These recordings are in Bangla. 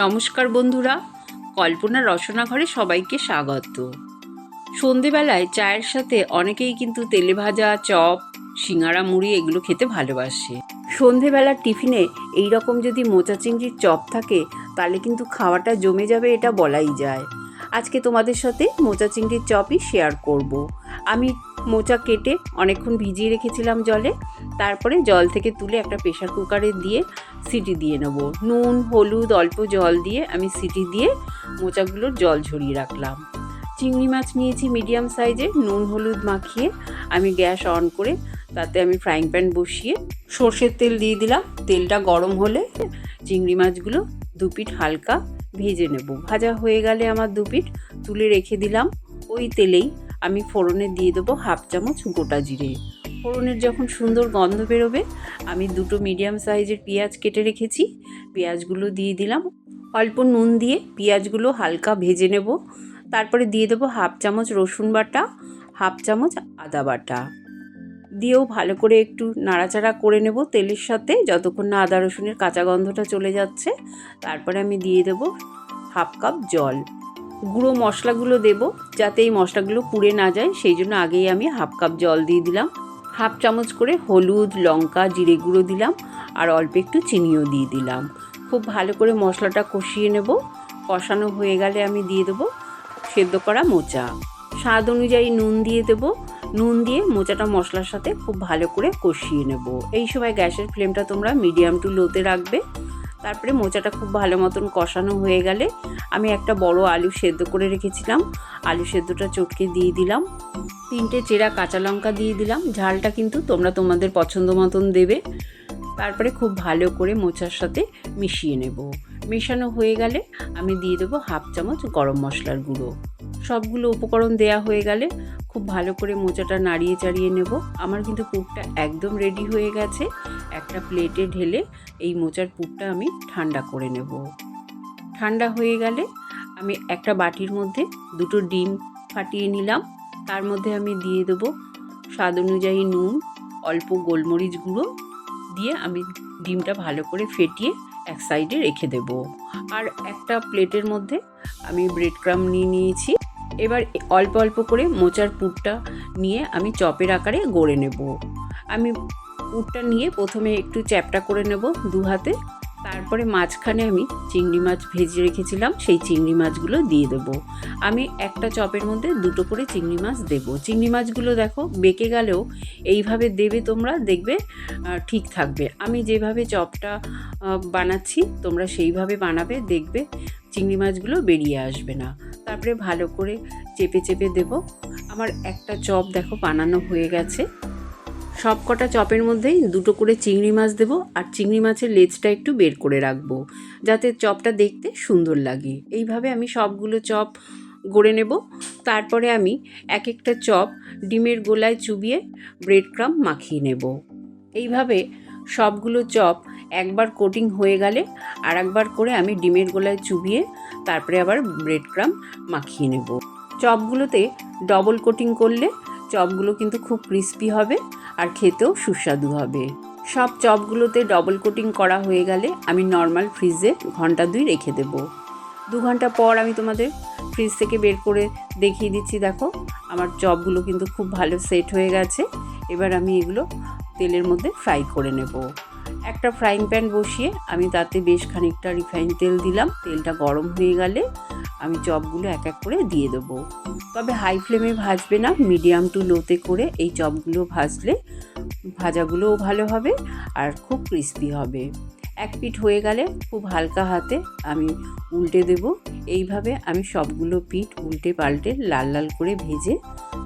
নমস্কার বন্ধুরা কল্পনা রসনা ঘরে সবাইকে স্বাগত। সন্ধেবেলায় চায়ের সাথে অনেকেই কিন্তু তেলে ভাজা, চপ সিঙ্গারা মুড়ি এগুলো খেতে ভালোবাসে। সন্ধেবেলার টিফিনে এই রকম যদি মোচা চিংড়ির চপ থাকে, তাহলে কিন্তু খাওয়াটা জমে যাবে এটা বলাই যায়। আজকে তোমাদের সাথে মোচা চিংড়ির চপই শেয়ার করব। আমি মোচা কেটে অনেকক্ষণ ভিজিয়ে রেখেছিলাম জলে তারপরে জল থেকে তুলে একটা প্রেশার কুকারে দিয়ে সিটি দিয়ে নেব। নুন, হলুদ, অল্প জল দিয়ে আমি সিটি দিয়ে মোচাগুলোর জল ঝরিয়ে রাখলাম। চিংড়ি মাছ নিয়েছি মিডিয়াম সাইজে নুন, হলুদ মাখিয়ে আমি গ্যাস অন করে তাতে আমি ফ্রাইং প্যান বসিয়ে সর্ষের তেল দিয়ে দিলাম। তেলটা গরম হলে চিংড়ি মাছগুলো দু পিঠ হালকা ভেজে নেব। ভাজা হয়ে গেলে আমার দু পিঠ তুলে রেখে দিলাম। ওই তেলেই আমি ফোড়নে দিয়ে দেবো হাফ চামচ গোটা জিরে। ফোড়নের যখন সুন্দর গন্ধ বেরোবে, আমি দুটো মিডিয়াম সাইজের পেঁয়াজ কেটে রেখেছি। পেঁয়াজগুলো দিয়ে দিলাম। অল্প নুন দিয়ে পেঁয়াজগুলো হালকা ভেজে নেব। তারপরে দিয়ে দেবো হাফ চামচ রসুন বাটা, হাফ চামচ আদা বাটা। দিয়েও ভালো করে একটু নাড়াচাড়া করে নেব তেলের সাথে, যতক্ষণ না আদা রসুনের কাঁচা গন্ধটা চলে যাচ্ছে। তারপরে আমি দিয়ে দেবো হাফ কাপ জল। গুঁড়ো মশলাগুলো দেব যাতে এই মশলাগুলো পুড়ে না যায়, সেই জন্য আগেই আমি হাফ কাপ জল দিয়ে দিলাম। হাফ চামচ করে হলুদ, লঙ্কা, জিরে গুঁড়ো দিলাম আর অল্প একটু চিনিও দিয়ে দিলাম। খুব ভালো করে মশলাটা কষিয়ে নেব। কষানো হয়ে গেলে আমি দিয়ে দেবো সেদ্ধ করা মোচা। স্বাদ অনুযায়ী নুন দিয়ে দেবো। নুন দিয়ে মোচাটা মশলার সাথে খুব ভালো করে কষিয়ে নেব। এই সময় গ্যাসের ফ্লেমটা তোমরা মিডিয়াম টু লোতে রাখবে। তারপরে মোচাটা খুব ভালো মতন কষানো হয়ে গেলে আমি একটা বড় আলু সেদ্ধ করে রেখেছিলাম। আলু সেদ্ধটা চটকে দিয়ে দিলাম। তিনটে চেরা কাঁচা লঙ্কা দিয়ে দিলাম। ঝালটা কিন্তু তোমরা তোমাদের পছন্দ মতন দেবে। তারপরে খুব ভালো করে মোচার সাথে মিশিয়ে নেব। মেশানো হয়ে গেলে আমি দিয়ে দেবো হাফ চামচ গরম মশলার গুঁড়ো। সবগুলো উপকরণ দেয়া হয়ে গেলে খুব ভালো করে মোচাটা নাড়িয়ে চাড়িয়ে নেব। আমার কিন্তু পুরটা একদম রেডি হয়ে গেছে। একটা প্লেটে ঢেলে এই মোচার পুরটা আমি ঠান্ডা করে নেব। ঠান্ডা হয়ে গেলে আমি একটা বাটির মধ্যে দুটো ডিম ফাটিয়ে নিলাম। তার মধ্যে আমি দিয়ে দেবো স্বাদ অনুযায়ী নুন, অল্প গোলমরিচ গুঁড়ো দিয়ে আমি ডিমটা ভালো করে ফেটিয়ে এক সাইডে রেখে দেব। আর একটা প্লেটের মধ্যে আমি ব্রেড ক্রাম নিয়ে নিয়েছি। এবার অল্প অল্প করে মোচার পুরটা নিয়ে আমি চপের আকারে গড়ে নেব। আমি পুরটা নিয়ে প্রথমে একটু চ্যাপটা করে নেব দু হাতে। তারপরে মাঝখানে আমি চিংড়ি মাছ ভেজে রেখেছিলাম, সেই চিংড়ি মাছগুলো দিয়ে দেব। আমি একটা চপের মধ্যে দুটো করে চিংড়ি মাছ দেব। চিংড়ি মাছগুলো দেখো বেঁকে গেলেও এইভাবে দেবে তোমরা, দেখবে ঠিক থাকবে। আমি যেভাবে চপটা বানাচ্ছি, তোমরা সেইভাবে বানাবে, দেখবে চিংড়ি মাছগুলো বেরিয়ে আসবে না। তারপরে ভালো করে চেপে চেপে দেব। আমার একটা চপ দেখো বানানো হয়ে গেছে। সব কটা চপের মধ্যেই দুটো করে চিংড়ি মাছ দেবো আর চিংড়ি মাছের লেজটা একটু বের করে রাখব, যাতে চপটা দেখতে সুন্দর লাগে। এইভাবে আমি সবগুলো চপ গড়ে নেব। তারপরে আমি এক একটা চপ ডিমের গোলায় চুবিয়ে ব্রেড ক্রাম মাখিয়ে নেব। এইভাবে সবগুলো চপ একবার কোটিং হয়ে গেলে আর একবার করে আমি ডিমের গোলায় চুবিয়ে তারপরে আবার ব্রেড ক্রাম মাখিয়ে নেব। চপগুলোতে ডবল কোটিং করলে চপগুলো কিন্তু খুব ক্রিস্পি হবে। আর খেতেও সুস্বাদু হবে। সব চপগুলোতে ডবল কোটিং করা হয়ে গেলে আমি নর্মাল ফ্রিজে ঘণ্টা দুই রেখে দেব। দু ঘণ্টা পর আমি তোমাদের ফ্রিজ থেকে বের করে দেখিয়ে দিচ্ছি, দেখো। আমার চপগুলো কিন্তু খুব ভালো সেট হয়ে গেছে। এবার আমি এগুলো তেলের মধ্যে ফ্রাই করে নেব। একটা ফ্রাইং প্যান বসিয়ে আমি তাতে বেশ খানিকটা রিফাইন তেল দিলাম। তেলটা গরম হয়ে গেলে আমি চপগুলো এক এক করে দিয়ে দেবো। তবে হাই ফ্লেমে ভাজবে না মিডিয়াম টু লোতে করে এই চপগুলো ভাজলে ভাজাগুলোও ভালো হবে আর খুব ক্রিস্পি হবে। এক পিঠ হয়ে গেলে খুব হালকা হাতে আমি উল্টে দেব। এইভাবে আমি সবগুলো পিঠ উল্টে পাল্টে লাল লাল করে ভেজে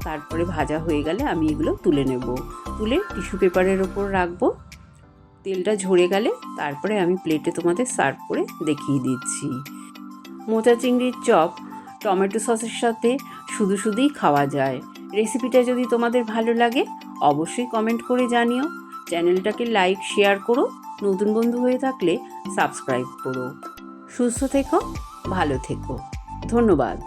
তারপরে ভাজা হয়ে গেলে আমি এগুলো তুলে নেব। তুলে টিস্যু পেপারের ওপর রাখব। তেলটা ঝরে গেলে তারপরে আমি প্লেটে তোমাদের সার্ভ করে দেখিয়ে দিচ্ছি। মোচা চিংড়ির চপ, টমেটো সসের সাথে শুধু শুধুই খাওয়া যায়। রেসিপিটা যদি তোমাদের ভালো লাগে, অবশ্যই কমেন্ট করে জানিও। চ্যানেলটাকে লাইক, শেয়ার করো। নতুন বন্ধু হয়ে থাকলে সাবস্ক্রাইব করো। সুস্থ থেকো, ভালো থেকো। ধন্যবাদ।